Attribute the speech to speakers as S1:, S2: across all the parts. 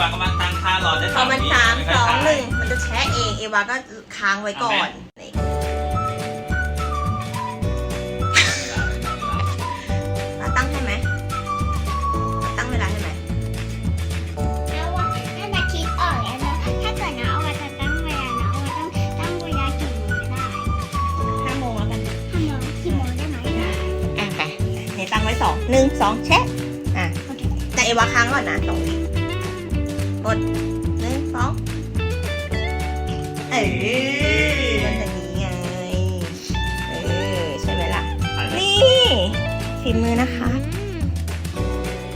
S1: วากำลังตั้งค่ารอได้
S2: พอมันสาม
S1: วิ
S2: สอง
S1: ค่ย
S2: หนึ่งมันจะแชะเองเอวาก็ค้างไว้ก่อนนี่มาตั้งให้ไหมมาตั้งเวลาให้ไหม
S3: แล้วว่าถ้านาคิดออกแล้วนะถ้าเกิดนะเอามาจะตั้งเวลานะเอามาต้องตั้งเวลากี่โมงไม่ได้
S2: ห้าโมงแล้วกัน
S3: ห้าโมงกี่โมงได้ไหม
S2: อะไปนี่ตั้งไว้สองหนึ่งสองแชะอะ
S3: โอเค
S2: แต่เอวาค้างก่อนนะสองวิ กดหนึ่งสองเออมันจะนี้ไง เออใช่ไหมล่ะ นี่ฝีมือนะคะ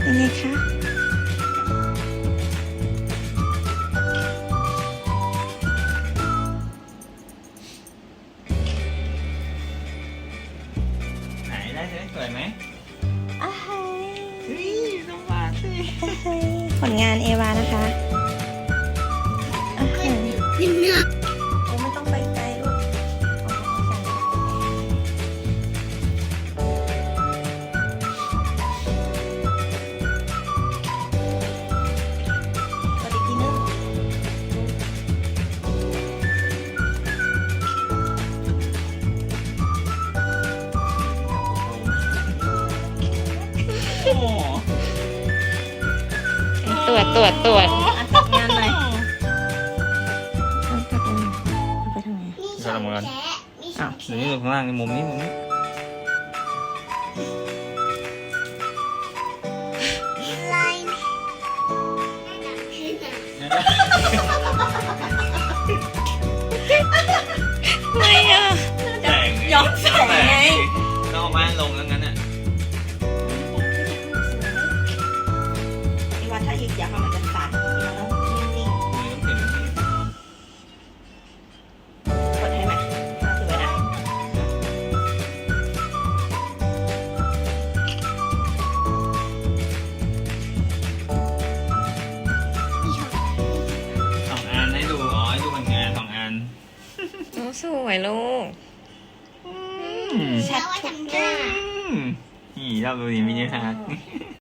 S2: เป็นไงคะ
S1: ไหนได้ใช่ไหมสวยไหม
S2: อ้าวเฮ้ย
S1: เฮ้ยต้องมาสิ
S2: เฮ้ยผ ลงานเอวานะคะอ้าวเฮ้ย
S3: เป็นเนื้อ
S2: โอ้ไม่ต้องไปไกลลูกเอาเอาใส่กดอีกทีนึง
S1: โอ้โห
S4: ตรวจตรวจตรวจ
S2: อะจัดงานหน่อยเอาจัดงานเอาไปทางไหน
S3: มีสองแฉะมีสอง
S1: เดี๋ยว
S3: แฉะ
S1: นี้ดูข้างล่างในมุมนี้มุมนี้
S3: ลายน่าจะขึ้นอะ
S4: ไม่อะ
S1: แสง
S2: ย้อนแสงไง
S1: ต้องเอาไม้ลงแล้วงั้นอะ
S4: โอ้สวยลูก
S1: อืม
S2: ชัด
S3: แล้วว่า
S2: ทุก
S3: ทำห
S2: แก้
S3: น้า
S1: อืมนี่ชอบดูนี่มินิฮาร์ด